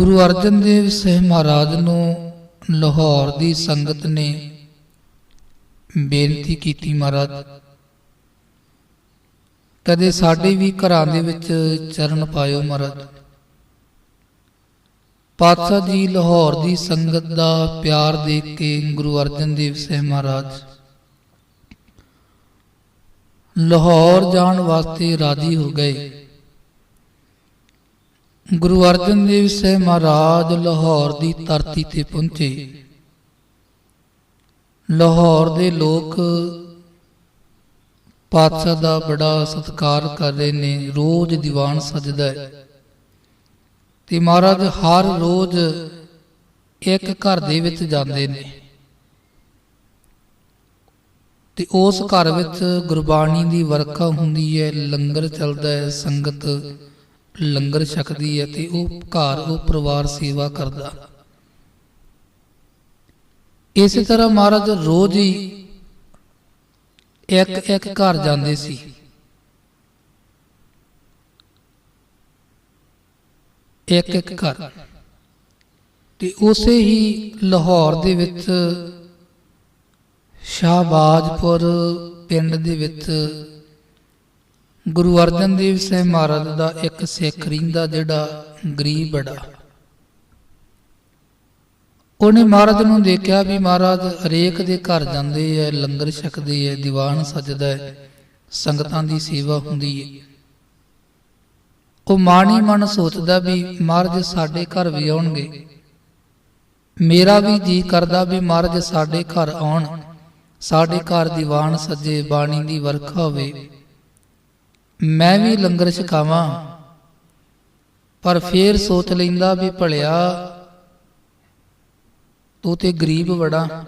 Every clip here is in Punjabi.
ਗੁਰੂ ਅਰਜਨ ਦੇਵ ਸਹਿ ਮਹਾਰਾਜ ਨੂੰ ਲਾਹੌਰ ਦੀ ਸੰਗਤ ਨੇ ਬੇਨਤੀ ਕੀਤੀ ਮਹਾਰਾਜ। ਕਦੇ ਸਾਡੇ ਵੀ ਘਰਾਂ ਦੇ ਵਿੱਚ ਚਰਨ ਪਾਇਓ ਮਹਾਰਾਜ। ਪਾਤਸ਼ਾਹ ਜੀ ਲਾਹੌਰ ਦੀ ਸੰਗਤ ਦਾ ਪਿਆਰ ਦੇਖ ਕੇ ਗੁਰੂ ਅਰਜਨ ਦੇਵ ਸਹਿ ਮਹਾਰਾਜ। ਲਾਹੌਰ ਜਾਣ ਵਾਸਤੇ ਰਾਜੀ ਹੋ ਗਏ। ਗੁਰੂ ਅਰਜਨ ਦੇਵ ਸਾਹਿਬ ਮਹਾਰਾਜ ਲਾਹੌਰ ਦੀ ਧਰਤੀ ਤੇ ਪਹੁੰਚੇ। ਲਾਹੌਰ ਦੇ ਲੋਕ ਪਾਤਸ਼ਾਹ ਦਾ ਬੜਾ ਸਤਿਕਾਰ ਕਰ ਰਹੇ ਨੇ, ਰੋਜ਼ ਦੀਵਾਨ ਸਜਦਾ ਹੈ। ਤੇ ਮਹਾਰਾਜ ਹਰ ਰੋਜ਼ ਇੱਕ ਘਰ ਦੇ ਵਿੱਚ ਜਾਂਦੇ ਨੇ। ਤੇ ਉਸ ਘਰ ਵਿੱਚ ਗੁਰਬਾਣੀ ਦੀ ਵਰਖਾ ਹੁੰਦੀ ਹੈ, ਲੰਗਰ ਚੱਲਦਾ ਹੈ, ਸੰਗਤ ਲੰਗਰ ਛਕਦੀ ਹੈ ਤੇ ਉਹ ਘਰ, ਉਹ ਪਰਿਵਾਰ ਸੇਵਾ ਕਰਦਾ। ਇਸੇ ਤਰ੍ਹਾਂ ਮਹਾਰਾਜ ਰੋਜ਼ ਹੀ ਇੱਕ ਇੱਕ ਘਰ ਜਾਂਦੇ ਸੀ। ਇੱਕ ਇੱਕ ਘਰ। ਤੇ ਉਸੇ ਹੀ ਲਾਹੌਰ ਦੇ ਵਿੱਚ ਸ਼ਾਹਬਾਜ਼ਪੁਰ ਪਿੰਡ ਦੇ ਵਿੱਚ ਗੁਰੂ ਅਰਜਨ ਦੇਵ ਸਾਹਿਬ ਮਹਾਰਾਜ ਦਾ ਇੱਕ ਸਿੱਖ ਰਹਿੰਦਾ ਜਿਹੜਾ ਗਰੀਬ ਬੜਾ। ਉਹਨੇ ਮਹਾਰਾਜ ਨੂੰ ਦੇਖਿਆ ਵੀ ਮਹਾਰਾਜ ਹਰੇਕ ਦੇ ਘਰ ਜਾਂਦੇ ਐ, ਲੰਗਰ ਛਕਦੇ ਐ, ਦੀਵਾਨ ਸਜਦਾ ਹੈ ਸੰਗਤਾਂ ਦੀ ਸੇਵਾ ਹੁੰਦੀ ਹੈ ਉਹ ਮਾਣੀ ਮਨ ਸੋਚਦਾ ਵੀ ਮਹਾਰਾਜ ਸਾਡੇ ਘਰ ਵੀ ਆਉਣਗੇ। ਮੇਰਾ ਵੀ ਜੀ ਕਰਦਾ ਵੀ ਮਹਾਰਾਜ ਸਾਡੇ ਘਰ ਆਉਣ, ਸਾਡੇ ਘਰ ਦੀਵਾਨ ਸਜੇ, ਬਾਣੀ ਦੀ ਵਰਖਾ ਹੋਵੇ। ਮੈਂ ਵੀ ਲੰਗਰ ਛਕਾਵਾਂ ਪਰ ਫੇਰ ਸੋਚ ਲੈਂਦਾ ਵੀ ਭਲਿਆ, ਤੂੰ ਤੇ ਗਰੀਬ ਬੜਾ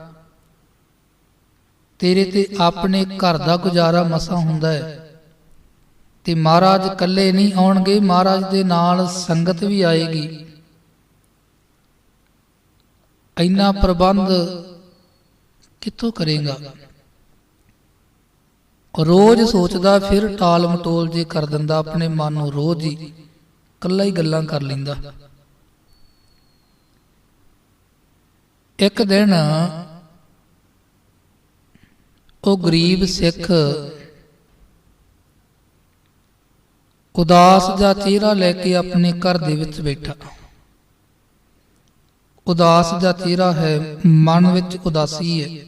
ਤੇਰੇ ਤੇ ਆਪਣੇ ਘਰ ਦਾ ਗੁਜ਼ਾਰਾ ਮਸਾ ਹੁੰਦਾ ਹੈ। ਤੇ ਮਹਾਰਾਜ ਇਕੱਲੇ ਨਹੀਂ ਆਉਣਗੇ, ਮਹਾਰਾਜ ਦੇ ਨਾਲ ਸੰਗਤ ਵੀ ਆਏਗੀ। ਇੰਨਾ ਪ੍ਰਬੰਧ ਕਿੱਥੋਂ ਕਰੇਗਾ? ਰੋਜ਼ ਸੋਚਦਾ, ਫਿਰ ਟਾਲ ਮਟੋਲ ਜੇ ਕਰ ਦਿੰਦਾ, ਆਪਣੇ ਮਨ ਨੂੰ ਰੋਜ਼ ਹੀ ਕੱਲਾ ਹੀ ਗੱਲਾਂ ਕਰ ਲੈਂਦਾ। ਇੱਕ ਦਿਨ ਉਹ ਗਰੀਬ ਸਿੱਖ ਉਦਾਸ ਜਿਹਾ ਚਿਹਰਾ ਲੈ ਕੇ ਆਪਣੇ ਘਰ ਦੇ ਵਿੱਚ ਬੈਠਾ। ਉਦਾਸ ਜਿਹਾ ਚਿਹਰਾ ਹੈ, ਮਨ ਵਿੱਚ ਉਦਾਸੀ ਹੈ।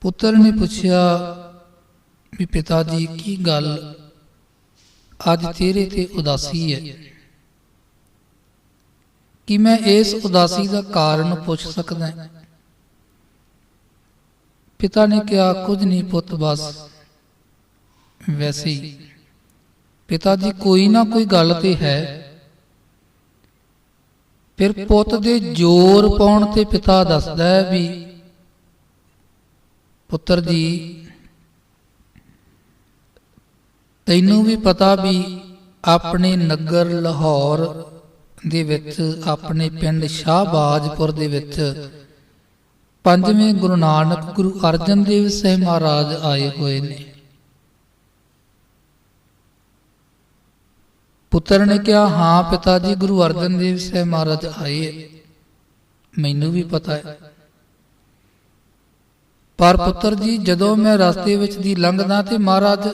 ਪੁੱਤਰ ਨੇ ਪੁੱਛਿਆ ਵੀ ਪਿਤਾ ਜੀ ਕੀ ਗੱਲ ਅੱਜ ਤੇਰੇ ਤੇ ਉਦਾਸੀ ਹੈ? ਕਿ ਮੈਂ ਇਸ ਉਦਾਸੀ ਦਾ ਕਾਰਨ ਪੁੱਛ ਸਕਦਾ ਹਾਂ? ਪਿਤਾ ਨੇ ਕਿਹਾ, ਕੁਝ ਨਹੀਂ ਪੁੱਤ, ਬਸ। ਵੈਸੇ ਹੀ ਪਿਤਾ ਜੀ ਕੋਈ ਨਾ ਕੋਈ ਗੱਲ ਤੇ ਹੈ। ਫਿਰ ਪੁੱਤ ਦੇ ਜ਼ੋਰ ਪਾਉਣ ਤੇ ਪਿਤਾ ਦੱਸਦਾ ਹੈ ਵੀ ਪੁੱਤਰ ਜੀ ਤੈਨੂੰ ਵੀ ਪਤਾ ਵੀ ਆਪਣੇ ਨਗਰ ਲਾਹੌਰ ਦੇ ਵਿੱਚ, ਆਪਣੇ ਪਿੰਡ ਸ਼ਾਹਬਾਜ਼ਪੁਰ ਦੇ ਵਿੱਚ ਪੰਜਵੇਂ ਗੁਰੂ ਨਾਨਕ ਗੁਰੂ ਅਰਜਨ ਦੇਵ ਸਾਹਿਬ ਮਹਾਰਾਜ ਆਏ ਹੋਏ ਨੇ। ਪੁੱਤਰ ਨੇ ਕਿਹਾ, ਹਾਂ ਪਿਤਾ ਜੀ, ਗੁਰੂ ਅਰਜਨ ਦੇਵ ਸਾਹਿਬ ਮਹਾਰਾਜ ਆਏ ਮੈਨੂੰ ਵੀ ਪਤਾ ਹੈ। ਪਰ ਪੁੱਤਰ ਜੀ, ਜਦੋਂ ਮੈਂ ਰਸਤੇ ਵਿੱਚ ਦੀ ਲੰਘਦਾ ਤੇ ਮਹਾਰਾਜ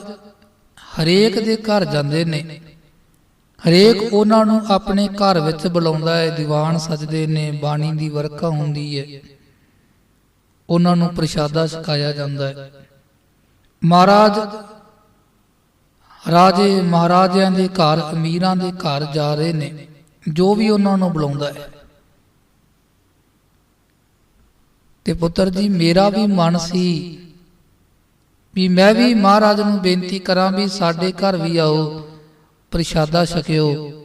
ਹਰੇਕ ਦੇ ਘਰ ਜਾਂਦੇ ਨੇ। ਹਰੇਕ ਉਹਨਾਂ ਨੂੰ ਆਪਣੇ ਘਰ ਵਿੱਚ ਬੁਲਾਉਂਦਾ ਹੈ। ਦੀਵਾਨ ਸਜਦੇ ਨੇ, ਬਾਣੀ ਦੀ ਵਰਖਾ ਹੁੰਦੀ ਹੈ। ਉਹਨਾਂ ਨੂੰ ਪ੍ਰਸ਼ਾਦਾ ਛਕਾਇਆ ਜਾਂਦਾ ਹੈ। ਮਹਾਰਾਜ, ਰਾਜੇ, ਮਹਾਰਾਜਿਆਂ ਦੇ ਘਰ, ਅਮੀਰਾਂ ਦੇ ਘਰ ਜਾ ਰਹੇ ਨੇ। ਜੋ ਵੀ ਉਹਨਾਂ ਨੂੰ ਬੁਲਾਉਂਦਾ ਹੈ। ਤੇ ਪੁੱਤਰ ਜੀ, ਮੇਰਾ ਵੀ ਮਨ ਸੀ ਵੀ ਮੈਂ ਵੀ ਮਹਾਰਾਜ ਨੂੰ ਬੇਨਤੀ ਕਰਾਂ ਵੀ ਸਾਡੇ ਘਰ ਵੀ ਆਓ, ਪ੍ਰਸ਼ਾਦਾ ਛਕਿਓ।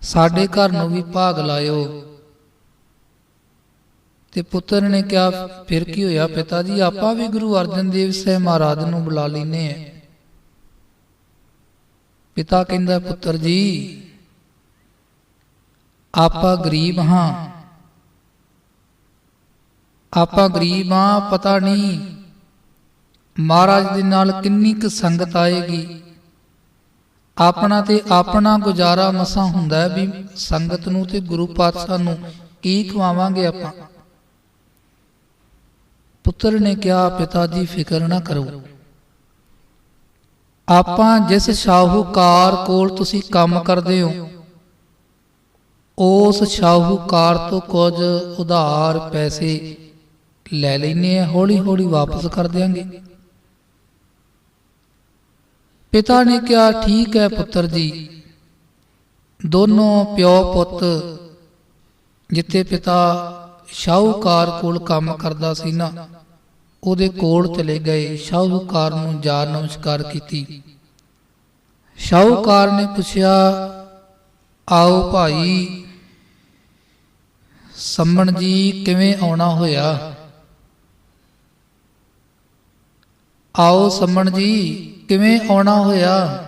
ਸਾਡੇ ਘਰ ਨੂੰ ਵੀ ਭਾਗ ਲਾਇਓ। ਤੇ ਪੁੱਤਰ ਨੇ ਕਿਹਾ, ਫਿਰ ਕੀ ਹੋਇਆ ਪਿਤਾ ਜੀ? ਆਪਾਂ ਵੀ ਗੁਰੂ ਅਰਜਨ ਦੇਵ ਸਾਹਿਬ ਮਹਾਰਾਜ ਨੂੰ ਬੁਲਾ ਲੈਨੇ ਆ ਪਿਤਾ ਕਹਿੰਦਾ, ਪੁੱਤਰ ਜੀ, ਆਪਾਂ ਗਰੀਬ ਹਾਂ। ਆਪਾਂ ਗਰੀਬ ਹਾਂ ਪਤਾ ਨਹੀਂ। ਮਹਾਰਾਜ ਦੇ ਨਾਲ ਕਿੰਨੀ ਕੁ ਸੰਗਤ ਆਏਗੀ। ਆਪਣਾ ਤੇ ਆਪਣਾ ਗੁਜ਼ਾਰਾ ਮਸਾ ਹੁੰਦਾ ਹੈ ਵੀ ਸੰਗਤ ਨੂੰ ਤੇ ਗੁਰੂ ਪਾਤਸ਼ਾਹ ਨੂੰ ਕੀ ਖਵਾਵਾਂਗੇ ਆਪਾਂ। ਪੁੱਤਰ ਨੇ ਕਿਹਾ, ਪਿਤਾ ਜੀ, ਫਿਕਰ ਨਾ ਕਰੋ। ਆਪਾਂ ਜਿਸ ਸ਼ਾਹੂਕਾਰ ਕੋਲ ਤੁਸੀਂ ਕੰਮ ਕਰਦੇ ਹੋ, ਉਸ ਸ਼ਾਹੂਕਾਰ ਤੋਂ ਕੁਝ ਉਧਾਰ ਪੈਸੇ ਲੈ ਲੈਨੇ ਆ ਹੌਲੀ ਹੌਲੀ ਵਾਪਸ ਕਰ ਦਿਆਂਗੇ। ਪਿਤਾ ਨੇ ਕਿਹਾ, ਠੀਕ ਹੈ ਪੁੱਤਰ ਜੀ। ਦੋਨੋਂ ਪਿਓ ਪੁੱਤ, ਜਿੱਥੇ ਪਿਤਾ ਸ਼ਾਹੂਕਾਰ ਕੋਲ ਕੰਮ ਕਰਦਾ ਸੀ ਨਾ, ਉਹਦੇ ਕੋਲ ਚਲੇ ਗਏ। ਸ਼ਾਹੂਕਾਰ ਨੂੰ ਜਾ ਨਮਸਕਾਰ ਕੀਤੀ। ਸ਼ਾਹੂਕਾਰ ਨੇ ਪੁੱਛਿਆ, ਆਓ ਭਾਈ, ਸੰਮਣ ਜੀ, ਕਿਵੇਂ ਆਉਣਾ ਹੋਇਆ? ਆਓ ਸੰਮਣ ਜੀ, ਕਿਵੇਂ ਆਉਣਾ ਹੋਇਆ?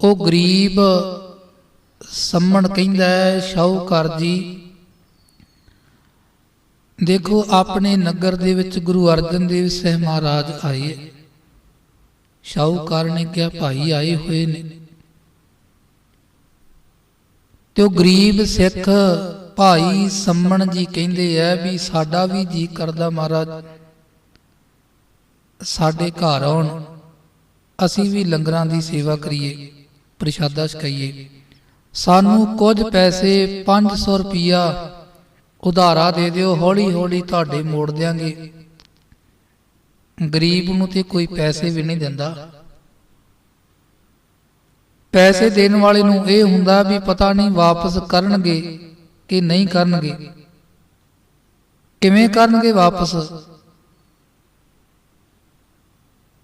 ਉਹ ਗਰੀਬ ਸੰਮਣ ਕਹਿੰਦਾ ਸ਼ਾਹੂਕਾਰ ਜੀ, ਦੇਖੋ ਆਪਣੇ ਨਗਰ ਦੇ ਵਿੱਚ ਗੁਰੂ ਅਰਜਨ ਦੇਵ ਸਾਹਿਬ ਮਹਾਰਾਜ ਆਏ। ਸ਼ਾਹੂਕਾਰ ਨੇ ਕਿਹਾ, ਭਾਈ ਆਏ ਹੋਏ ਨੇ। ਤੇ ਉਹ ਗਰੀਬ ਸਿੱਖ ਭਾਈ ਸੰਮਣ ਜੀ ਕਹਿੰਦੇ ਆ ਵੀ ਸਾਡਾ ਵੀ ਜੀ ਕਰਦਾ ਮਹਾਰਾਜ। ਸਾਡੇ ਘਰ ਆਉਣ, ਅਸੀਂ ਵੀ ਲੰਗਰਾਂ ਦੀ ਸੇਵਾ ਕਰੀਏ, ਪ੍ਰਸ਼ਾਦਾ ਛਕਾਈਏ। ਸਾਨੂੰ ਕੁਝ ਪੈਸੇ 500 ਰੁਪਿਆ ਉਧਾਰਾ ਦੇ ਦਿਓ ਹੌਲੀ ਹੌਲੀ ਤੁਹਾਡੇ ਮੋੜ ਦਿਆਂਗੇ। ਗਰੀਬ ਨੂੰ ਤੇ ਕੋਈ ਪੈਸੇ ਵੀ ਨਹੀਂ ਦਿੰਦਾ। ਪੈਸੇ ਦੇਣ ਵਾਲੇ ਨੂੰ ਇਹ ਹੁੰਦਾ ਵੀ ਪਤਾ ਨਹੀਂ ਵਾਪਸ ਕਰਨਗੇ। ਕਿ ਨਹੀਂ ਕਰਨਗੇ? ਕਿਵੇਂ ਕਰਨਗੇ ਵਾਪਸ?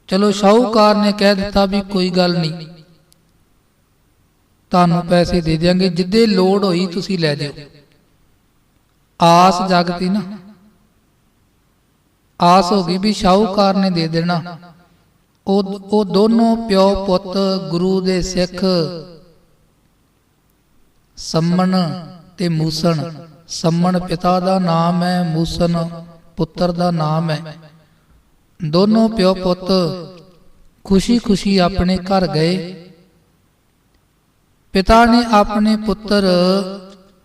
ਚਲੋ ਸ਼ਾਹੂਕਾਰ ਨੇ ਕਹਿ ਦਿੱਤਾ ਵੀ ਕੋਈ ਗੱਲ ਨਹੀਂ। ਤੁਹਾਨੂੰ ਪੈਸੇ ਦੇ ਦਿਆਂਗੇ, ਜਿੱਦੇ ਲੋੜ ਹੋਈ ਤੁਸੀਂ ਲੈ ਜਾਓ। ਆਸ ਜਾਗਤੀ ਨਾ। ਆਸ ਹੋ ਗਈ ਵੀ ਸ਼ਾਹੂਕਾਰ ਨੇ ਦੇ ਦੇਣਾ। ਉਹ ਉਹ ਦੋਨੋਂ ਪਿਓ ਪੁੱਤ ਗੁਰੂ ਦੇ ਸਿੱਖ, ਸੰਮਣ ਤੇ ਮੂਸਣ। ਸੰਮਣ ਪਿਤਾ ਦਾ ਨਾਮ ਹੈ ਮੂਸਨ ਪੁੱਤਰ ਦਾ ਨਾਮ ਹੈ। ਦੋਨੋਂ ਪਿਓ ਪੁੱਤ ਖੁਸ਼ੀ-ਖੁਸ਼ੀ ਆਪਣੇ ਘਰ ਗਏ। ਪਿਤਾ ਨੇ ਆਪਣੇ ਪੁੱਤਰ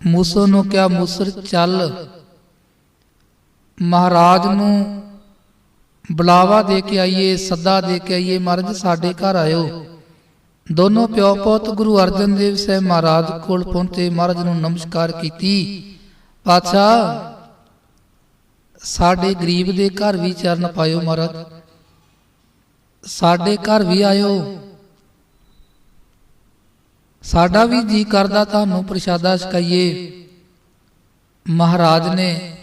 ਮੂਸਰ ਨੂੰ ਕਿਹਾ, ਮੂਸਰ, ਚੱਲ। ਮਹਾਰਾਜ ਨੂੰ ਬੁਲਾਵਾ ਦੇ ਕੇ ਆਈਏ, ਸੱਦਾ ਦੇ ਕੇ ਆਈਏ, ਮਹਾਰਾਜ, ਸਾਡੇ ਘਰ ਆਇਓ। ਦੋਨੋਂ ਪਿਓ ਪੁੱਤ ਗੁਰੂ ਅਰਜਨ ਦੇਵ ਸਾਹਿਬ ਮਹਾਰਾਜ ਕੋਲ ਪਹੁੰਚੇ, ਮਹਾਰਾਜ ਨੂੰ ਨਮਸਕਾਰ ਕੀਤੀ। ਪਾਤਸ਼ਾਹ, ਸਾਡੇ ਗਰੀਬ ਦੇ ਘਰ ਵੀ ਚਰਨ ਪਾਇਓ ਮਹਾਰਾਜ। ਸਾਡੇ ਘਰ ਵੀ ਆਇਓ। ਸਾਡਾ ਵੀ ਜੀ ਕਰਦਾ ਤੁਹਾਨੂੰ ਪ੍ਰਸ਼ਾਦਾ ਛਕਾਈਏ। ਮਹਾਰਾਜ ਨੇ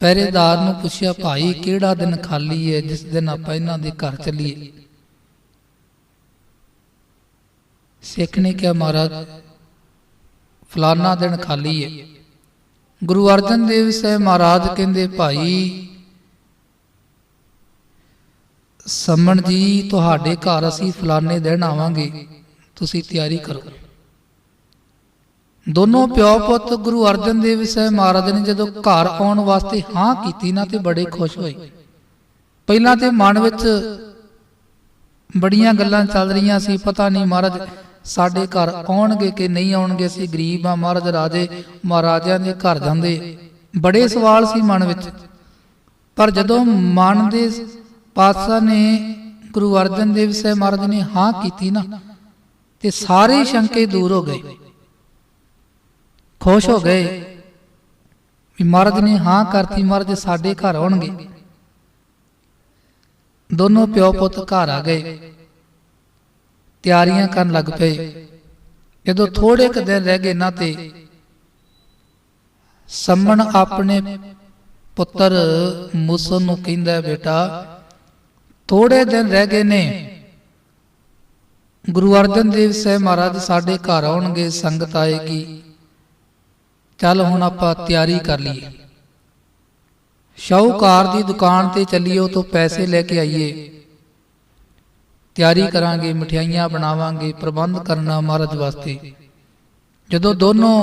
ਪਹਿਰੇਦਾਰ ਨੂੰ ਪੁੱਛਿਆ, ਭਾਈ, ਕਿਹੜਾ ਦਿਨ ਖਾਲੀ ਹੈ, ਜਿਸ ਦਿਨ ਆਪਾਂ ਇਹਨਾਂ ਦੇ ਘਰ ਚੱਲੀਏ? ਸਿੱਖ ਨੇ ਕਿਹਾ, ਮਹਾਰਾਜ, ਫਲਾਨਾ ਦਿਨ ਖਾਲੀ ਹੈ। ਗੁਰੂ ਅਰਜਨ ਦੇਵ ਸਾਹਿਬ ਮਹਾਰਾਜ ਕਹਿੰਦੇ, ਭਾਈ, ਸੰਮਣ ਜੀ, ਤੁਹਾਡੇ ਘਰ ਅਸੀਂ ਫਲਾਣੇ ਦਿਨ ਆਵਾਂਗੇ। ਤੁਸੀਂ ਤਿਆਰੀ ਕਰੋ। ਦੋਨੋਂ ਪਿਓ ਪੁੱਤ ਗੁਰੂ ਅਰਜਨ ਦੇਵ ਸਾਹਿਬ ਮਹਾਰਾਜ ਨੇ ਜਦੋਂ ਘਰ ਆਉਣ ਵਾਸਤੇ ਹਾਂ ਕੀਤੀ ਨਾ, ਤੇ ਬੜੇ ਖੁਸ਼ ਹੋਏ। ਪਹਿਲਾਂ ਤੇ ਮਨ ਵਿੱਚ ਬੜੀਆਂ ਗੱਲਾਂ ਚੱਲ ਰਹੀਆਂ ਸੀ, ਪਤਾ ਨਹੀਂ ਮਹਾਰਾਜ ਸਾਡੇ ਘਰ ਆਉਣਗੇ ਕਿ ਨਹੀਂ ਆਉਣਗੇ, ਅਸੀਂ ਗਰੀਬ ਆ ਮਹਾਰਾਜ ਰਾਜੇ, ਮਹਾਰਾਜਿਆਂ ਦੇ ਘਰ ਜਾਂਦੇ। ਬੜੇ ਸਵਾਲ ਸੀ ਮਨ ਵਿੱਚ। ਪਰ ਜਦੋਂ ਮਨ ਦੇ ਪਾਤਸ਼ਾਹ ਨੇ ਗੁਰੂ ਅਰਜਨ ਦੇਵ ਸਾਹਿਬ ਮਹਾਰਾਜ ਨੇ ਹਾਂ ਕੀਤੀ ਨਾ, ਤੇ ਸਾਰੇ ਸ਼ੰਕੇ ਦੂਰ ਹੋ ਗਏ। ਖੁਸ਼ ਹੋ ਗਏ ਵੀ ਮਹਾਰਾਜ ਨੇ ਹਾਂ ਕਰਤੀ, ਮਹਾਰਾਜ ਸਾਡੇ ਘਰ ਆਉਣਗੇ। ਦੋਨੋਂ ਪਿਓ ਪੁੱਤ ਘਰ ਆ ਗਏ। ਤਿਆਰੀਆਂ ਕਰਨ ਲੱਗ ਪਏ। ਜਦੋਂ ਥੋੜੇ ਕੁ ਦਿਨ ਰਹਿ ਗਏ ਨਾ ਤੇ, ਸੰਮਣ ਆਪਣੇ ਪੁੱਤਰ ਮੂਸਨ ਨੂੰ ਕਹਿੰਦਾ, ਬੇਟਾ ਥੋੜੇ ਦਿਨ ਰਹਿ ਗਏ ਨੇ। ਗੁਰੂ ਅਰਜਨ ਦੇਵ ਸਾਹਿਬ ਮਹਾਰਾਜ ਸਾਡੇ ਘਰ ਆਉਣਗੇ, ਸੰਗਤ ਆਏਗੀ। ਚੱਲ ਹੁਣ ਆਪਾਂ ਤਿਆਰੀ ਕਰ ਲਈਏ। ਸ਼ਾਹੂਕਾਰ ਦੀ ਦੁਕਾਨ ਤੇ ਚੱਲੀਏ, ਉਹ ਤੋਂ ਪੈਸੇ ਲੈ ਕੇ ਆਈਏ। ਤਿਆਰੀ ਕਰਾਂਗੇ, ਮਠਿਆਈਆਂ ਬਣਾਵਾਂਗੇ, ਪ੍ਰਬੰਧ ਕਰਨਾ ਮਹਾਰਾਜ ਵਾਸਤੇ। ਜਦੋਂ ਦੋਨੋਂ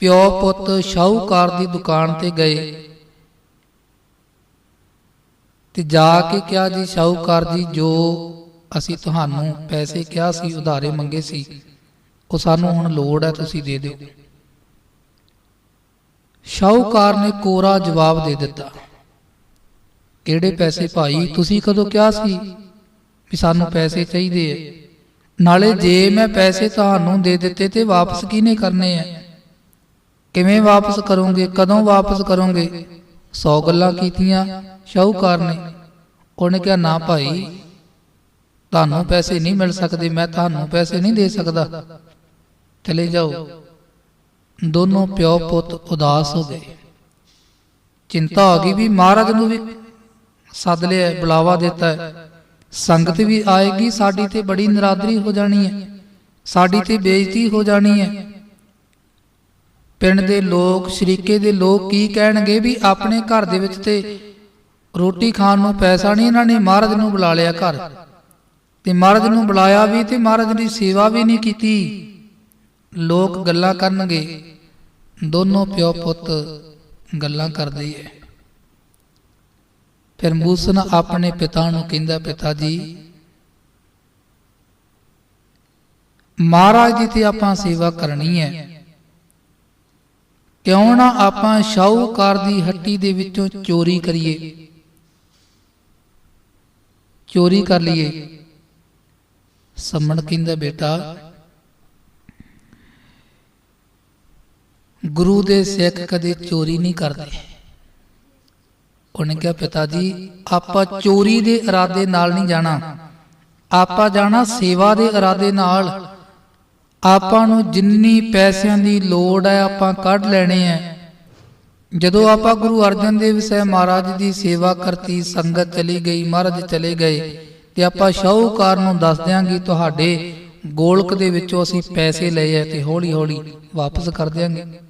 ਪਿਓ ਪੁੱਤ ਸ਼ਾਹੂਕਾਰ ਦੀ ਦੁਕਾਨ ਤੇ ਗਏ ਤੇ ਜਾ ਕੇ ਕਿਹਾ, ਜੀ ਸ਼ਾਹੂਕਾਰ ਜੀ, ਜੋ ਅਸੀਂ ਤੁਹਾਨੂੰ ਪੈਸੇ ਕਿਹਾ ਸੀ, ਉਧਾਰੇ ਮੰਗੇ ਸੀ, ਉਹ ਸਾਨੂੰ ਹੁਣ ਲੋੜ ਹੈ, ਤੁਸੀਂ ਦੇ ਦਿਓ। ਸ਼ਾਹੂਕਾਰ ਨੇ ਕੋਰਾ ਜਵਾਬ ਦੇ ਦਿੱਤਾ, ਕਿਹੜੇ ਪੈਸੇ ਭਾਈ, ਤੁਸੀਂ ਕਦੋਂ ਕਿਹਾ ਸੀ ਵੀ ਸਾਨੂੰ ਪੈਸੇ ਚਾਹੀਦੇ ਐ ਨਾਲੇ ਜੇ ਮੈਂ ਪੈਸੇ ਤੁਹਾਨੂੰ ਦੇ ਦਿੱਤੇ ਤੇ ਵਾਪਸ ਕਿਹਨੇ ਕਰਨੇ ਐ ਕਿਵੇਂ ਵਾਪਸ ਕਰੋਗੇ? ਕਦੋਂ ਵਾਪਸ ਕਰੋਗੇ? 100 ਗੱਲਾਂ ਕੀਤੀਆਂ ਸ਼ਾਹੂਕਾਰ ਨੇ। ਉਹਨੇ ਕਿਹਾ ਨਾ ਭਾਈ ਤੁਹਾਨੂੰ ਪੈਸੇ ਨਹੀਂ ਮਿਲ ਸਕਦੇ ਮੈਂ ਤੁਹਾਨੂੰ ਪੈਸੇ ਨਹੀਂ ਦੇ ਸਕਦਾ। ਚਲੇ ਜਾਓ। ਦੋਨੋਂ ਪਿਓ ਪੁੱਤ ਉਦਾਸ ਹੋ ਗਏ। ਚਿੰਤਾ ਹੋ ਗਈ ਵੀ ਮਹਾਰਾਜ ਨੂੰ ਵੀ ਸੱਦ ਲਿਆ ਬੁਲਾਵਾ ਦਿੱਤਾ ਸੰਗਤ ਵੀ ਆਏਗੀ ਸਾਡੀ ਤੇ ਬੜੀ ਨਰਾਦਰੀ ਹੋ ਜਾਣੀ ਹੈ। ਸਾਡੀ ਤੇ ਬੇਇੱਜ਼ਤੀ ਹੋ ਜਾਣੀ ਹੈ। ਪਿੰਡ ਦੇ ਲੋਕ, ਸ਼ਰੀਕੇ ਦੇ ਲੋਕ ਕੀ ਕਹਿਣਗੇ ਵੀ ਆਪਣੇ ਘਰ ਦੇ ਵਿੱਚ ਤੇ ਰੋਟੀ ਖਾਣ ਨੂੰ ਪੈਸਾ ਨਹੀਂ, ਇਹਨਾਂ ਨੇ ਮਹਾਰਾਜ ਨੂੰ ਬੁਲਾ ਲਿਆ ਘਰ। ਤੇ ਮਹਾਰਾਜ ਨੂੰ ਬੁਲਾਇਆ ਵੀ ਤੇ ਮਹਾਰਾਜ ਦੀ ਸੇਵਾ ਵੀ ਨਹੀਂ ਕੀਤੀ। ਲੋਕ ਗੱਲਾਂ ਕਰਨਗੇ। ਦੋਨੋਂ ਪਿਓ ਪੁੱਤ ਗੱਲਾਂ ਕਰਦੇ ਐ ਫਿਰ ਮੂਸਨ ਆਪਣੇ ਪਿਤਾ ਨੂੰ ਕਹਿੰਦਾ, ਪਿਤਾ ਜੀ, ਮਹਾਰਾਜ ਦੀ ਤੇ ਆਪਾਂ ਸੇਵਾ ਕਰਨੀ ਹੈ। ਕਿਉਂ ਨਾ ਆਪਾਂ ਸ਼ਾਹੂਕਾਰ ਦੀ ਹੱਟੀ ਦੇ ਵਿੱਚੋਂ ਚੋਰੀ ਕਰੀਏ। ਚੋਰੀ ਕਰ ਲਈਏ। ਸੰਮਣ ਕਹਿੰਦਾ, ਬੇਟਾ, ਗੁਰੂ ਦੇ ਸਿੱਖ ਕਦੇ ਚੋਰੀ ਨਹੀਂ ਕਰਦੇ। ਉਹਨੇ ਕਿਹਾ, ਪਿਤਾ ਜੀ, ਆਪਾਂ ਚੋਰੀ ਦੇ ਇਰਾਦੇ ਨਾਲ ਨਹੀਂ ਜਾਣਾ। ਆਪਾਂ ਜਾਣਾ ਸੇਵਾ ਦੇ ਇਰਾਦੇ ਨਾਲ। ਆਪਾਂ ਨੂੰ ਜਿੰਨੀ ਪੈਸਿਆਂ ਦੀ ਲੋੜ ਹੈ, ਆਪਾਂ ਕੱਢ ਲੈਣੇ ਹੈ। ਜਦੋਂ ਆਪਾਂ ਗੁਰੂ ਅਰਜਨ ਦੇਵ ਸਾਹਿਬ ਮਹਾਰਾਜ ਦੀ ਸੇਵਾ ਕਰਤੀ, ਸੰਗਤ ਚਲੀ ਗਈ, ਮਹਾਰਾਜ ਚਲੇ ਗਏ, ਤੇ ਆਪਾਂ ਸ਼ਾਹੂਕਾਰ ਨੂੰ ਦੱਸ ਦਿਆਂਗੇ, ਤੁਹਾਡੇ ਗੋਲਕ ਦੇ ਵਿੱਚੋਂ ਅਸੀਂ ਪੈਸੇ ਲਏ ਆ ਤੇ ਹੌਲੀ ਹੌਲੀ ਵਾਪਸ ਕਰ ਦਿਆਂਗੇ।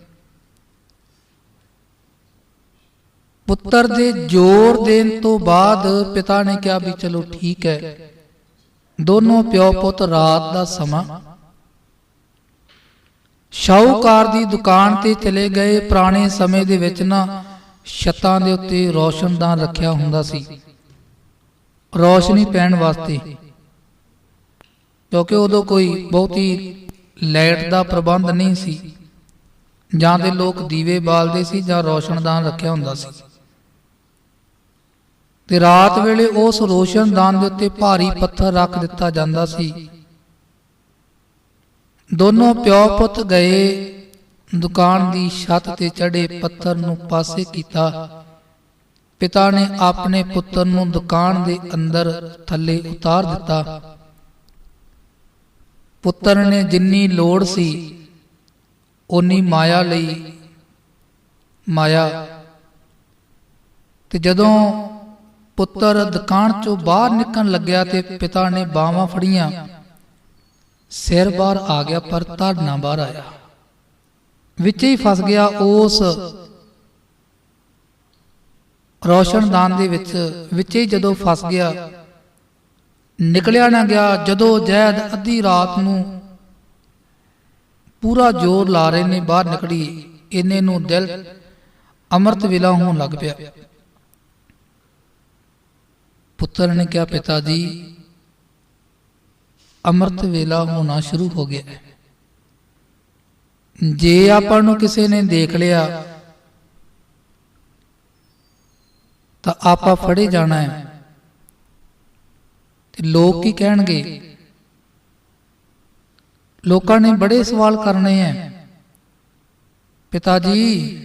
ਪੁੱਤਰ ਦੇ ਜ਼ੋਰ ਦੇਣ ਤੋਂ ਬਾਅਦ ਪਿਤਾ ਨੇ ਕਿਹਾ ਵੀ ਚਲੋ ਠੀਕ ਹੈ। ਦੋਨੋਂ ਪਿਓ ਪੁੱਤ ਰਾਤ ਦਾ ਸਮਾਂ ਸ਼ਾਹੂਕਾਰ ਦੀ ਦੁਕਾਨ ਤੇ ਚਲੇ ਗਏ। ਪੁਰਾਣੇ ਸਮੇਂ ਦੇ ਵਿੱਚ ਨਾ ਛੱਤਾਂ ਦੇ ਉੱਤੇ ਰੋਸ਼ਨਦਾਨ ਰੱਖਿਆ ਹੁੰਦਾ ਸੀ। ਰੋਸ਼ਨੀ ਪੈਣ ਵਾਸਤੇ, ਕਿਉਂਕਿ ਉਦੋਂ ਕੋਈ ਬਹੁਤੀ ਲਾਈਟ ਦਾ ਪ੍ਰਬੰਧ ਨਹੀਂ ਸੀ, ਜਾਂ ਦੇ ਲੋਕ ਦੀਵੇ ਬਾਲਦੇ ਸੀ ਜਾਂ ਰੋਸ਼ਨਦਾਨ ਰੱਖਿਆ ਹੁੰਦਾ ਸੀ। ਤੇ ਰਾਤ ਵੇਲੇ ਉਸ ਰੋਸ਼ਨਦਾਨ ਦੇ ਉੱਤੇ ਭਾਰੀ ਪੱਥਰ ਰੱਖ ਦਿੱਤਾ ਜਾਂਦਾ ਸੀ। ਦੋਨੋਂ ਪਿਓ ਪੁੱਤ ਗਏ ਦੁਕਾਨ ਦੀ ਛੱਤ ਤੇ ਚੜੇ ਪੱਥਰ ਨੂੰ ਪਾਸੇ ਕੀਤਾ। ਪਿਤਾ ਨੇ ਆਪਣੇ ਪੁੱਤਰ ਨੂੰ ਦੁਕਾਨ ਦੇ ਅੰਦਰ ਥੱਲੇ ਉਤਾਰ ਦਿੱਤਾ। ਪੁੱਤਰ ਨੇ ਜਿੰਨੀ ਲੋੜ ਸੀ ਉਨੀ ਮਾਇਆ ਲਈ ਮਾਇਆ। ਤੇ ਜਦੋਂ ਪੁੱਤਰ ਦੁਕਾਨ ਚੋਂ ਬਾਹਰ ਨਿਕਲਣ ਲੱਗਿਆ ਤੇ ਪਿਤਾ ਨੇ ਬਾਹਾਂ ਫੜੀਆਂ। ਸਿਰ ਬਾਹਰ ਆ ਗਿਆ, ਪਰ ਧੜ ਨਾ ਬਾਹਰ ਆਇਆ। ਵਿੱਚ ਹੀ ਫਸ ਗਿਆ ਉਸ ਰੋਸ਼ਨਦਾਨ ਦੇ ਵਿੱਚ। ਵਿੱਚ ਹੀ ਜਦੋਂ ਫਸ ਗਿਆ, ਨਿਕਲਿਆ ਨਾ ਗਿਆ, ਜਦੋਂ ਜੈਦ ਅੱਧੀ ਰਾਤ ਨੂੰ ਪੂਰਾ ਜ਼ੋਰ ਲਾ ਰਹੇ ਨੇ, ਬਾਹਰ ਨਿਕਲੀ। ਇਹਨੇ ਨੂੰ ਦਿਲ ਅੰਮ੍ਰਿਤ ਵੇਲਾ ਹੋਣ ਲੱਗ ਪਿਆ। ਪੁੱਤਰ ਨੇ ਕਿਹਾ, ਪਿਤਾ ਜੀ, ਅੰਮ੍ਰਿਤ ਵੇਲਾ ਹੋਣਾ ਸ਼ੁਰੂ ਹੋ ਗਿਆ ਹੈ। ਜੇ ਆਪਾਂ ਨੂੰ ਕਿਸੇ ਨੇ ਦੇਖ ਲਿਆ, ਤਾਂ ਆਪਾਂ ਫੜੇ ਜਾਣਾ ਹੈ। ਤੇ ਲੋਕ ਕੀ ਕਹਿਣਗੇ? ਲੋਕਾਂ ਨੇ ਬੜੇ ਸਵਾਲ ਕਰਨੇ ਹੈ। ਪਿਤਾ ਜੀ,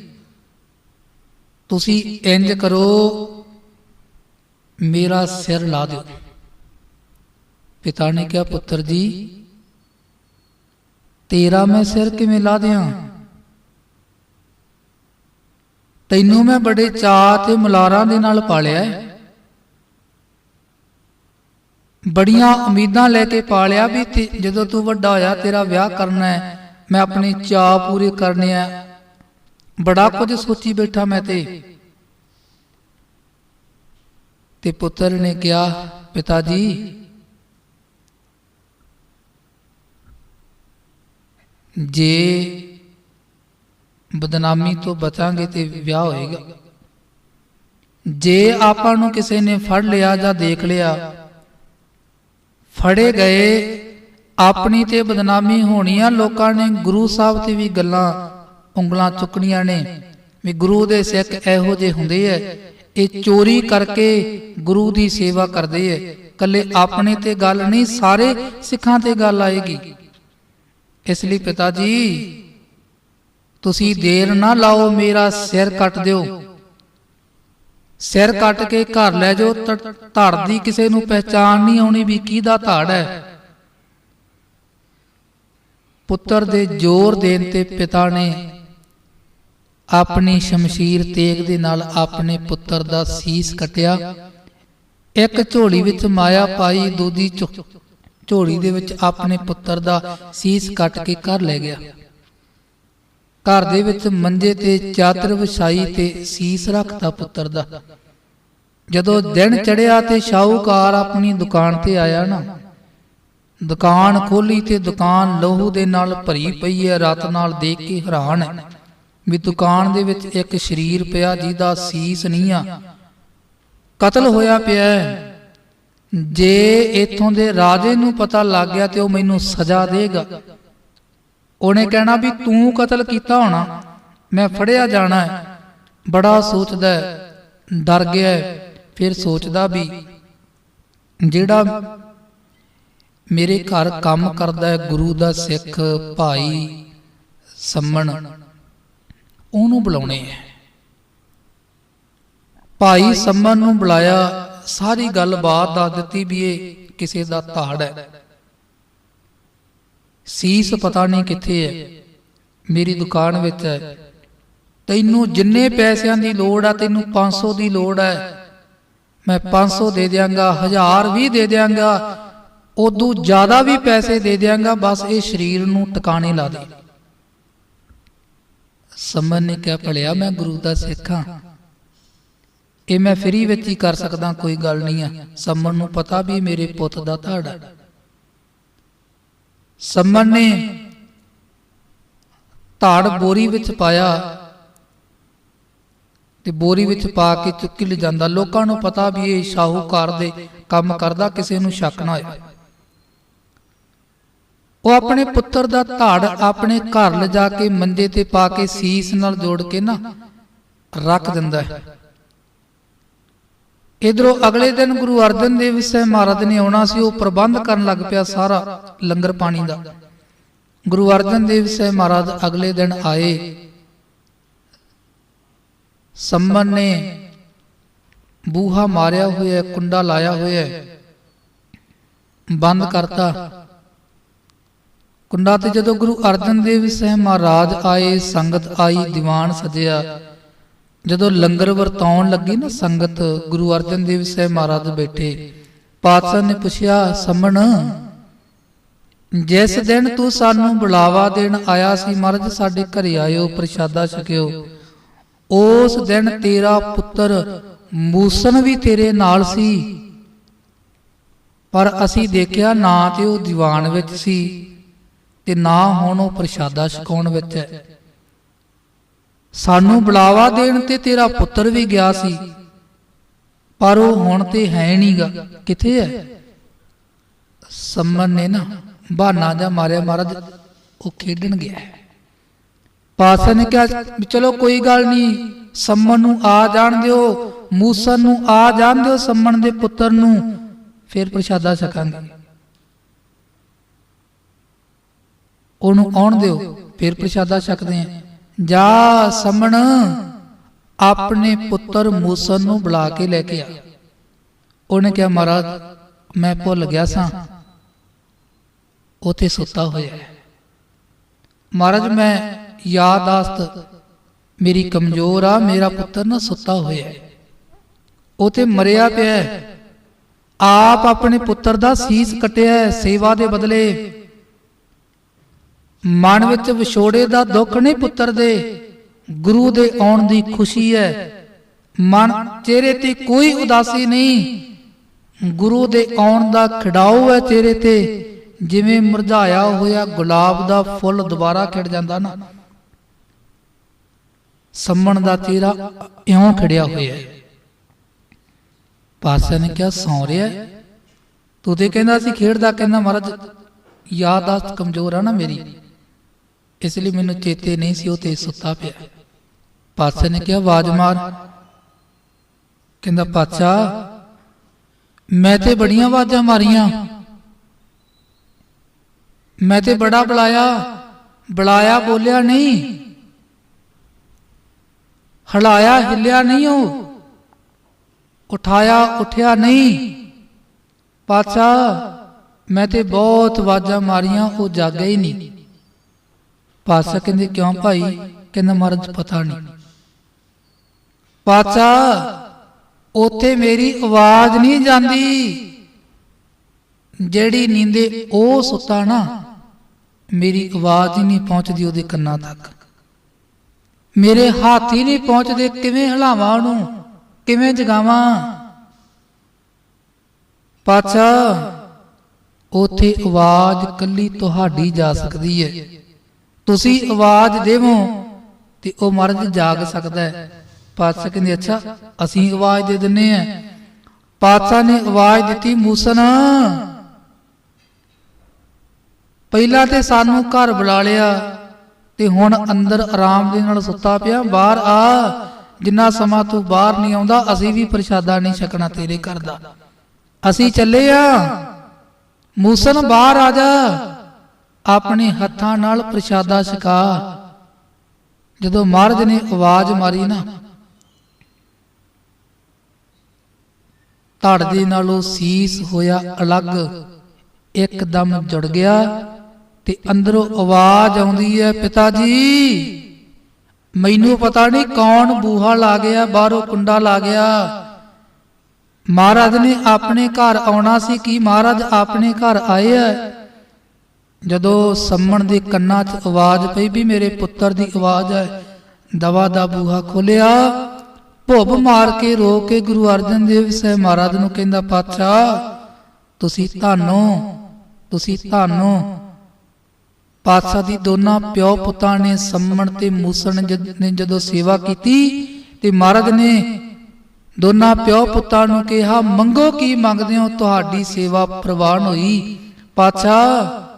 ਤੁਸੀਂ ਇੰਜ ਕਰੋ ਮੇਰਾ ਸਿਰ ਲਾ ਦਿਓ। ਪਿਤਾ ਨੇ ਕਿਹਾ, ਪੁੱਤਰ ਜੀ, ਤੇਰਾ ਮੈਂ ਸਿਰ ਕਿਵੇਂ ਲਾ ਦਿਆਂ? ਤੈਨੂੰ ਮੈਂ ਬੜੇ ਚਾਅ ਤੇ ਮਲਾਰਾਂ ਦੇ ਨਾਲ ਪਾਲਿਆ ਬੜੀਆਂ ਉਮੀਦਾਂ ਲੈ ਕੇ ਪਾਲਿਆ ਵੀ ਜਦੋਂ ਤੂੰ ਵੱਡਾ ਹੋਇਆ, ਤੇਰਾ ਵਿਆਹ ਕਰਨਾ ਹੈ, ਮੈਂ ਆਪਣੇ ਚਾਅ ਪੂਰੇ ਕਰਨੇ ਆ। ਬੜਾ ਕੁਝ ਸੋਚੀ ਬੈਠਾ ਮੈਂ ਤੇ। ਤੇ ਪੁੱਤਰ ਨੇ ਕਿਹਾ, ਪਿਤਾ ਜੀ, ਜੇ ਬਦਨਾਮੀ ਤੋਂ ਬਚਾਂਗੇ ਤੇ ਵਿਆਹ ਹੋਏਗਾ। ਜੇ ਆਪਾਂ ਨੂੰ ਕਿਸੇ ਨੇ ਫੜ ਲਿਆ ਜਾਂ ਦੇਖ ਲਿਆ, ਫੜੇ ਗਏ ਆਪਣੀ ਤੇ ਬਦਨਾਮੀ ਹੋਣੀ ਆ ਲੋਕਾਂ ਨੇ ਗੁਰੂ ਸਾਹਿਬ ਤੇ ਵੀ ਗੱਲਾਂ ਉਂਗਲਾਂ ਚੁੱਕਣੀਆਂ ਨੇ, ਵੀ ਗੁਰੂ ਦੇ ਸਿੱਖ ਇਹੋ ਜਿਹੇ ਹੁੰਦੇ ਐ ਇਹ ਚੋਰੀ ਕਰਕੇ ਗੁਰੂ ਦੀ ਸੇਵਾ ਕਰਦੇ ਐ। ਕੱਲੇ ਆਪਣੇ ਤੇ ਗੱਲ ਨਹੀਂ, ਸਾਰੇ ਸਿੱਖਾਂ ਤੇ ਗੱਲ ਆਏਗੀ। ਇਸ ਲਈ ਪਿਤਾ ਜੀ, ਤੁਸੀਂ ਦੇਰ ਨਾ ਲਾਓ ਮੇਰਾ ਸਿਰ ਕੱਟ ਦਿਓ। ਸਿਰ ਕੱਟ ਕੇ ਘਰ ਲੈ ਜਾਓ। ਧ- ਧੜ ਦੀ ਕਿਸੇ ਨੂੰ ਪਹਿਚਾਨ ਨਹੀਂ ਆਉਣੀ ਵੀ ਕਿਹਦਾ ਧੜ ਹੈ ਪੁੱਤਰ ਦੇ ਜ਼ੋਰ ਦੇਣ ਤੇ ਪਿਤਾ ਨੇ ਆਪਣੀ ਸ਼ਮਸ਼ੀਰ ਤੇਗ ਦੇ ਨਾਲ ਆਪਣੇ ਪੁੱਤਰ ਦਾ ਸੀਸ ਕੱਟਿਆ। ਇੱਕ ਝੋਲੀ ਵਿੱਚ ਮਾਇਆ ਪਾਈ, ਦੂਜੀ ਝੋਲੀ ਦੇ ਵਿੱਚ ਆਪਣੇ ਪੁੱਤਰ ਦਾ ਸੀਸ ਕੱਟ ਕੇ ਘਰ ਲੈ ਗਿਆ। ਘਰ ਦੇ ਵਿੱਚ ਮੰਜੇ ਤੇ ਚਾਦਰ ਵਿਛਾਈ ਤੇ ਸੀਸ ਰੱਖਤਾ ਪੁੱਤਰ ਦਾ। ਜਦੋਂ ਦਿਨ ਚੜਿਆ ਤੇ ਸ਼ਾਹੂਕਾਰ ਆਪਣੀ ਦੁਕਾਨ ਤੇ ਆਇਆ ਨਾ, ਦੁਕਾਨ ਖੋਲੀ ਤੇ ਦੁਕਾਨ ਲਹੂ ਦੇ ਨਾਲ ਭਰੀ ਪਈ ਹੈ, ਰਾਤ ਨਾਲ ਦੇਖ ਕੇ ਹੈਰਾਨ ਹੈ। ਵੀ ਦੁਕਾਨ ਦੇ ਵਿੱਚ ਇੱਕ ਸ਼ਰੀਰ ਪਿਆ ਜਿਹਦਾ ਸੀਸ ਨਹੀਂ ਆ। ਕਤਲ ਹੋਇਆ ਪਿਆ ਜੇ ਇਥੋਂ ਦੇ ਰਾਜੇ ਨੂੰ ਪਤਾ ਲੱਗ ਗਿਆ ਤੇ ਉਹ ਮੈਨੂੰ ਸਜ਼ਾ ਦੇਗਾ। ਉਹਨੇ ਕਹਿਣਾ ਵੀ ਤੂੰ ਕਤਲ ਕੀਤਾ ਹੋਣਾ। ਮੈਂ ਫੜਿਆ ਜਾਣਾ ਹੈ। ਬੜਾ ਸੋਚਦਾ ਡਰ ਗਿਆ ਫਿਰ ਸੋਚਦਾ ਵੀ ਜਿਹੜਾ ਮੇਰੇ ਘਰ ਕੰਮ ਕਰਦਾ ਹੈ ਗੁਰੂ ਦਾ ਸਿੱਖ ਭਾਈ ਸੰਮਣ ਉਹਨੂੰ ਬੁਲਾਉਣੇ ਹੈ। ਭਾਈ ਸੰਮਣ ਨੂੰ ਬੁਲਾਇਆ ਸਾਰੀ ਗੱਲਬਾਤ ਦੱਸ ਦਿੱਤੀ ਵੀ ਇਹ ਕਿਸੇ ਦਾ ਧਾੜ ਹੈ। ਸੀਸ ਪਤਾ ਨਹੀਂ ਕਿੱਥੇ ਹੈ। ਮੇਰੀ ਦੁਕਾਨ ਵਿੱਚ ਹੈ। ਤੈਨੂੰ ਜਿੰਨੇ ਪੈਸਿਆਂ ਦੀ ਲੋੜ ਆ ਤੈਨੂੰ 500 ਦੀ ਲੋੜ ਹੈ। ਮੈਂ 500 ਦੇ ਦਿਆਂਗਾ 1000 ਵੀ ਦੇ ਦਿਆਂਗਾ। ਉਦੋਂ ਜ਼ਿਆਦਾ ਵੀ ਪੈਸੇ ਦੇ ਦਿਆਂਗਾ ਬਸ ਇਹ ਸਰੀਰ ਨੂੰ ਟਿਕਾਣੇ ਲਾ ਦੇ। ਸਮਨ ਨੇ ਕਿਹਾ, ਭਲਿਆ ਮੈਂ ਗੁਰੂ ਦਾ ਸਿੱਖ ਹਾਂ। ਇਹ ਮੈਂ ਫਰੀ ਵਿੱਚ ਹੀ ਕਰ ਸਕਦਾ, ਕੋਈ ਗੱਲ ਨਹੀਂ ਆ। ਸਮਨ ਨੂੰ ਪਤਾ ਵੀ ਮੇਰੇ ਪੁੱਤ ਦਾ ਧਾੜਾ ਸਮਨ ਨੇ ਧਾੜ ਬੋਰੀ ਵਿੱਚ ਪਾਇਆ ਤੇ ਬੋਰੀ ਵਿੱਚ ਪਾ ਕੇ ਚੁੱਕੀ ਲੈ ਜਾਂਦਾ ਲੋਕਾਂ ਨੂੰ ਪਤਾ ਵੀ ਇਹ ਸ਼ਾਹੂਕਾਰ ਦੇ ਕੰਮ ਕਰਦਾ, ਕਿਸੇ ਨੂੰ ਸ਼ੱਕ ਨਾ ਹੋਇਆ ਉਹ ਆਪਣੇ ਪੁੱਤਰ ਦਾ ਧਾੜ ਆਪਣੇ ਘਰ ਲਿਜਾ ਕੇ ਮੰਜੇ ਤੇ ਪਾ ਕੇ ਸੀਸ ਨਾਲ ਜੋੜ ਕੇ ਨਾ ਰੱਖ ਦਿੰਦਾ ਹੈ। ਇਧਰੋਂ ਅਗਲੇ ਦਿਨ ਗੁਰੂ ਅਰਜਨ ਦੇਵ ਸਾਹਿਬ ਮਹਾਰਾਜ ਨੇ ਆਉਣਾ ਸੀ, ਉਹ ਪ੍ਰਬੰਧ ਕਰਨ ਲੱਗ ਪਿਆ ਸਾਰਾ ਲੰਗਰ ਪਾਣੀ ਦਾ। ਗੁਰੂ ਅਰਜਨ ਦੇਵ ਸਾਹਿਬ ਮਹਾਰਾਜ ਅਗਲੇ ਦਿਨ ਆਏ। ਸੰਮਨ ਨੇ ਬੂਹਾ ਮਾਰਿਆ ਹੋਇਆ ਕੁੰਡਾ ਲਾਇਆ ਹੋਇਆ ਬੰਦ ਕਰਤਾ। ਕੁੰਡਾ ਤੇ ਜਦੋਂ ਗੁਰੂ ਅਰਜਨ ਦੇਵ ਸਹਿ ਮਹਾਰਾਜ ਆਏ, ਸੰਗਤ ਆਈ, ਦੀਵਾਨ ਸਜਿਆ। ਜਦੋਂ ਲੰਗਰ ਵਰਤਾਉਣ ਲੱਗੀ ਨਾ ਸੰਗਤ, ਗੁਰੂ ਅਰਜਨ ਦੇਵ ਸਹਿ ਮਹਾਰਾਜ ਬੈਠੇ। ਪਾਤਸ਼ਾਹ ਨੇ ਪੁੱਛਿਆ, ਸਮਣ, ਜਿਸ ਦਿਨ ਤੂੰ ਸਾਨੂੰ ਬੁਲਾਵਾ ਦੇਣ ਆਇਆ ਸੀ, ਮਹਾਰਾਜ ਸਾਡੇ ਘਰੇ ਆਇਓ, ਪ੍ਰਸ਼ਾਦਾ ਛਕਿਓ। ਉਸ ਦਿਨ ਤੇਰਾ ਪੁੱਤਰ ਮੂਸਨ ਵੀ ਤੇਰੇ ਨਾਲ ਸੀ। ਪਰ ਅਸੀਂ ਦੇਖਿਆ ਨਾ ਤੇ ਉਹ ਦੀਵਾਨ ਵਿੱਚ ਸੀ। ਤੇ ਨਾ ਹੁਣ ਉਹ ਪ੍ਰਸ਼ਾਦਾ ਛਕਾਉਣ ਵਿੱਚ ਹੈ। ਸਾਨੂੰ ਬੁਲਾਵਾ ਦੇਣ ਤੇ ਤੇਰਾ ਪੁੱਤਰ ਵੀ ਗਿਆ ਸੀ, ਪਰ ਉਹ ਹੁਣ ਤੇ ਹੈ ਨਹੀਂਗਾ। ਕਿੱਥੇ ਹੈ? ਸੰਮਨ ਨੇ ਨਾ ਬਹਾਨਾ ਜਾਂ ਮਾਰਿਆ, ਮਹਾਰਾਜ, ਉਹ ਖੇਡਣ ਗਿਆ ਹੈ। ਪਾਤਸ਼ਾਹ ਨੇ ਕਿਹਾ, ਵੀ ਚਲੋ ਕੋਈ ਗੱਲ ਨਹੀਂ, ਸੰਮਨ ਨੂੰ ਆ ਜਾਣ ਦਿਓ ਮੂਸਨ ਨੂੰ ਆ ਜਾਣ ਦਿਓ, ਸੰਮਨ ਦੇ ਪੁੱਤਰ ਨੂੰ, ਫਿਰ ਪ੍ਰਸ਼ਾਦਾ ਛਕਾਂਗੇ। ਉਹਨੂੰ ਆਉਣ ਦਿਓ, ਫਿਰ ਪ੍ਰਸ਼ਾਦਾ ਛਕਦੇ ਆ ਜਾ ਸਮਣ ਆਪਣੇ ਪੁੱਤਰ ਮੂਸਨ ਨੂੰ ਬੁਲਾ ਕੇ ਲੈ ਕੇ ਆ। ਉਹਨੇ ਕਿਹਾ, ਮਹਾਰਾਜ, ਮੈਂ ਭੁੱਲ ਗਿਆ ਸਾਂ। ਉਥੇ ਸੁੱਤਾ ਹੋਇਆ ਹੈ। ਮਹਾਰਾਜ, ਮੈਂ ਯਾਦਾਸ਼ਤ ਮੇਰੀ ਕਮਜ਼ੋਰ ਆ, ਮੇਰਾ ਪੁੱਤਰ ਨਾ ਸੁੱਤਾ ਹੋਇਆ ਹੈ। ਉਥੇ ਮਰਿਆ ਪਿਆ ਹੈ। ਆਪ ਆਪਣੇ ਪੁੱਤਰ ਦਾ ਸੀਸ ਕਟਿਆ ਸੇਵਾ ਦੇ ਬਦਲੇ ਮਨ ਵਿੱਚ ਵਿਛੋੜੇ ਦਾ ਦੁੱਖ ਨਹੀਂ ਪੁੱਤਰ ਦੇ ਗੁਰੂ ਦੇ ਆਉਣ ਦੀ ਖੁਸ਼ੀ ਹੈ। ਮਨ ਚਿਹਰੇ ਤੇ ਕੋਈ ਉਦਾਸੀ ਨਹੀਂ। ਗੁਰੂ ਦੇ ਆਉਣ ਦਾ ਖਿੜਾਓ ਹੈ ਚਿਹਰੇ ਤੇ। ਜਿਵੇਂ ਮੁਰਝਾਇਆ ਹੋਇਆ ਗੁਲਾਬ ਦਾ ਫੁੱਲ ਦੁਬਾਰਾ ਖਿੜ ਜਾਂਦਾ ਨਾ। ਸੰਮਣ ਦਾ ਚਿਹਰਾ ਇਉਂ ਖਿੜਿਆ ਹੋਇਆ ਹੈ। ਪਾਤਸ਼ਾਹ ਨੇ ਕਿਹਾ, ਸੌ ਰਿਹਾ ਹੈ? ਤੂੰ ਤੇ ਕਹਿੰਦਾ ਸੀ, ਖੇਡਦਾ ਕਹਿੰਦਾ, ਮਹਾਰਾਜ ਯਾਦਾਸ਼ਤ ਕਮਜ਼ੋਰ ਆ ਨਾ ਮੇਰੀ। ਇਸ ਲਈ ਮੈਨੂੰ ਚੇਤੇ ਨਹੀਂ ਸੀ, ਉਹ ਤੇ ਸੁੱਤਾ ਪਿਆ। ਪਾਤਸ਼ਾਹ ਨੇ ਕਿਹਾ, ਆਵਾਜ਼ ਮਾਰ। ਕਹਿੰਦਾ, ਪਾਤਸ਼ਾਹ, ਮੈਂ ਤੇ ਬੜੀਆਂ ਆਵਾਜ਼ਾਂ ਮਾਰੀਆਂ। ਮੈਂ ਤੇ ਬੜਾ ਬੁਲਾਇਆ ਬੁਲਾਇਆ, ਬੋਲਿਆ ਨਹੀਂ। ਹਲਾਇਆ, ਹਿੱਲਿਆ ਨਹੀਂ ਉਹ। ਉਠਾਇਆ, ਉਠਿਆ ਨਹੀਂ। ਪਾਤਸ਼ਾਹ, ਮੈਂ ਤੇ ਬਹੁਤ ਆਵਾਜ਼ਾਂ ਮਾਰੀਆਂ, ਉਹ ਜਾਗਿਆ ਹੀ ਨਹੀਂ। ਪਾਤਸ਼ਾਹ ਕਹਿੰਦੇ, ਕਿਉਂ ਭਾਈ? ਕਹਿੰਦਾ, ਮਹਾਰਾਜ, ਪਤਾ ਨਹੀਂ। ਪਾਤਸ਼ਾਹ, ਉਥੇ ਮੇਰੀ ਆਵਾਜ਼ ਨਹੀਂ ਜਾਂਦੀ। ਜਿਹੜੀ ਨੀਂਦੇ ਉਹ ਸੁੱਤਾ ਨਾ, ਮੇਰੀ ਆਵਾਜ਼ ਹੀ ਨਹੀਂ ਪਹੁੰਚਦੀ ਉਹਦੇ ਕੰਨਾਂ ਤੱਕ। ਮੇਰੇ ਹੱਥ ਹੀ ਨਹੀਂ ਪਹੁੰਚਦੇ, ਕਿਵੇਂ ਹਿਲਾਵਾਂ ਉਹਨੂੰ? ਕਿਵੇਂ ਜਗਾਵਾਂ? ਪਾਤਸ਼ਾਹ, ਉਥੇ ਆਵਾਜ਼ ਕੱਲੀ ਤੁਹਾਡੀ ਜਾ ਸਕਦੀ ਹੈ। ਤੁਸੀਂ ਆਵਾਜ਼ ਦੇਵੋ ਤੇ ਉਹ ਮਰਦ ਜਾਗ ਸਕਦਾ ਹੈ। ਪਾਤਸ਼ਾਹ ਕਹਿੰਦੇ ਅੱਛਾ ਅਸੀਂ ਆਵਾਜ਼ ਦੇ ਦਿੰਨੇ ਆ ਪਾਤਸ਼ਾਹ ਨੇ ਆਵਾਜ਼ ਦਿੱਤੀ ਮੂਸਨ ਪਹਿਲਾਂ ਤੇ ਸਾਨੂੰ ਘਰ ਬੁਲਾ ਲਿਆ ਤੇ ਹੁਣ ਅੰਦਰ ਆਰਾਮ ਦੇ ਨਾਲ ਸੁੱਤਾ ਪਿਆ ਬਾਹਰ ਆ। ਜਿੰਨਾ ਸਮਾਂ ਤੂੰ ਬਾਹਰ ਨਹੀਂ ਆਉਂਦਾ ਅਸੀਂ ਵੀ ਪ੍ਰਸ਼ਾਦਾ ਨਹੀਂ ਛਕਣਾ ਤੇਰੇ ਘਰ ਦਾ। ਅਸੀਂ ਚੱਲੇ ਆ। ਮੂਸਨ ਬਾਹਰ ਆ ਜਾ। ਆਪਣੇ ਹੱਥਾਂ ਨਾਲ ਪ੍ਰਸ਼ਾਦਾ ਛਕਾ। ਜਦੋਂ ਮਹਾਰਾਜ ਨੇ ਆਵਾਜ਼ ਮਾਰੀ ਨਾ, ਧੜ ਦੇ ਨਾਲੋਂ ਸੀਸ ਹੋਇਆ ਅਲੱਗ, ਇੱਕਦਮ ਜੁੜ ਗਿਆ ਤੇ ਅੰਦਰੋਂ ਆਵਾਜ਼ ਆਉਂਦੀ ਹੈ ਪਿਤਾ ਜੀ ਮੈਨੂੰ ਪਤਾ ਨਹੀਂ ਕੌਣ ਬੂਹਾ ਲਾ ਗਿਆ, ਬਾਹਰੋਂ ਕੁੰਡਾ ਲਾ ਗਿਆ। ਮਹਾਰਾਜ ਨੇ ਆਪਣੇ ਘਰ ਆਉਣਾ ਸੀ ਕੀ ਮਹਾਰਾਜ ਆਪਣੇ ਘਰ ਆਏ ਹੈ? ਜਦੋਂ ਸੰਮਣ ਦੇ ਕੰਨਾਂ 'ਚ ਆਵਾਜ਼ ਪਈ ਵੀ ਮੇਰੇ ਪੁੱਤਰ ਦੀ ਆਵਾਜ਼ ਹੈ, ਦਵਾ ਦਾ ਬੂਹਾ ਖੋਲਿਆ, ਭੁੱਬ ਮਾਰ ਕੇ ਰੋ ਕੇ ਗੁਰੂ ਅਰਜਨ ਦੇਵ ਸਾਹਿਬ ਮਹਾਰਾਜ ਨੂੰ ਕਹਿੰਦਾ, ਪਾਤਸ਼ਾਹ, ਤੁਸੀਂ ਧਾਨੋ ਤੁਸੀਂ ਧਾਨੋ। ਪਾਤਸ਼ਾਹ ਦੀ ਦੋਨਾਂ ਪਿਓ ਪੁੱਤਾਂ ਨੇ ਸੰਮਣ ਤੇ ਮੂਸਣ ਜਦ- ਨੇ ਜਦੋਂ ਸੇਵਾ ਕੀਤੀ ਤੇ ਮਹਾਰਾਜ ਨੇ ਦੋਨਾਂ ਪਿਓ ਪੁੱਤਾਂ ਨੂੰ ਕਿਹਾ, ਮੰਗੋ ਕੀ ਮੰਗਦੇ ਹੋ? ਤੁਹਾਡੀ ਸੇਵਾ ਪ੍ਰਵਾਨ ਹੋਈ। ਪਾਤਸ਼ਾਹ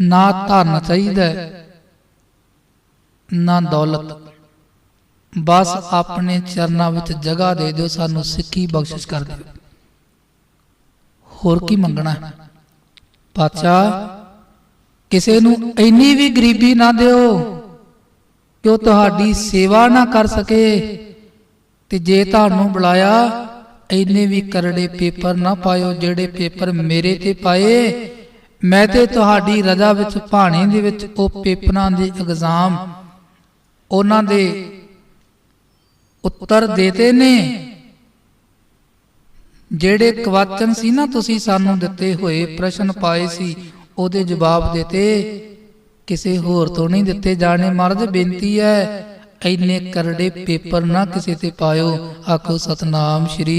ਨਾ ਧਨ ਚਾਹੀਦਾ ਨਾ ਦੌਲਤ। ਬਸ ਆਪਣੇ ਚਰਨਾਂ ਵਿੱਚ ਜਗ੍ਹਾ ਦੇ ਦਿਓ, ਸਾਨੂੰ ਸਿੱਖੀ ਬਖਸ਼ਿਸ਼ ਕਰ ਦਿਓ। ਹੋਰ ਕੀ ਮੰਗਣਾ ਹੈ? ਪਾਤਸ਼ਾਹ, ਕਿਸੇ ਨੂੰ ਇੰਨੀ ਵੀ ਗਰੀਬੀ ਨਾ ਦਿਓ ਕਿ ਉਹ ਤੁਹਾਡੀ ਸੇਵਾ ਨਾ ਕਰ ਸਕੇ। ਤੇ ਜੇ ਤੁਹਾਨੂੰ ਬੁਲਾਇਆ, ਇੰਨੇ ਵੀ ਕਰੜੇ ਪੇਪਰ ਨਾ ਪਾਇਓ ਜਿਹੜੇ ਪੇਪਰ ਮੇਰੇ ਤੇ ਪਾਏ। ਮੈਂ ਤੇ ਤੁਹਾਡੀ ਰਜ਼ਾ ਵਿੱਚ ਭਾਣੇ ਦੇ ਵਿੱਚ ਉਹ ਪੇਪਰਾਂ ਦੇ ਐਗਜ਼ਾਮ ਉਹਨਾਂ ਦੇ ਉੱਤਰ ਦੇਤੇ ਨੇ, ਜਿਹੜੇ ਕਵਚਨ ਸੀ ਨਾ ਤੁਸੀਂ ਸਾਨੂੰ ਦਿੱਤੇ ਹੋਏ, ਪ੍ਰਸ਼ਨ ਪਾਏ ਸੀ, ਉਹਦੇ ਜਵਾਬ ਦਿੱਤੇ, ਕਿਸੇ ਹੋਰ ਤੋਂ ਨਹੀਂ ਦਿੱਤੇ ਜਾਣੇ। ਮਹਾਰਾਜ, ਬੇਨਤੀ ਹੈ, ਇੰਨੇ ਕਰੜੇ ਪੇਪਰ ਨਾ ਕਿਸੇ ਤੇ ਪਾਇਓ। ਆਖੋ, ਸਤਨਾਮ ਸ਼੍ਰੀ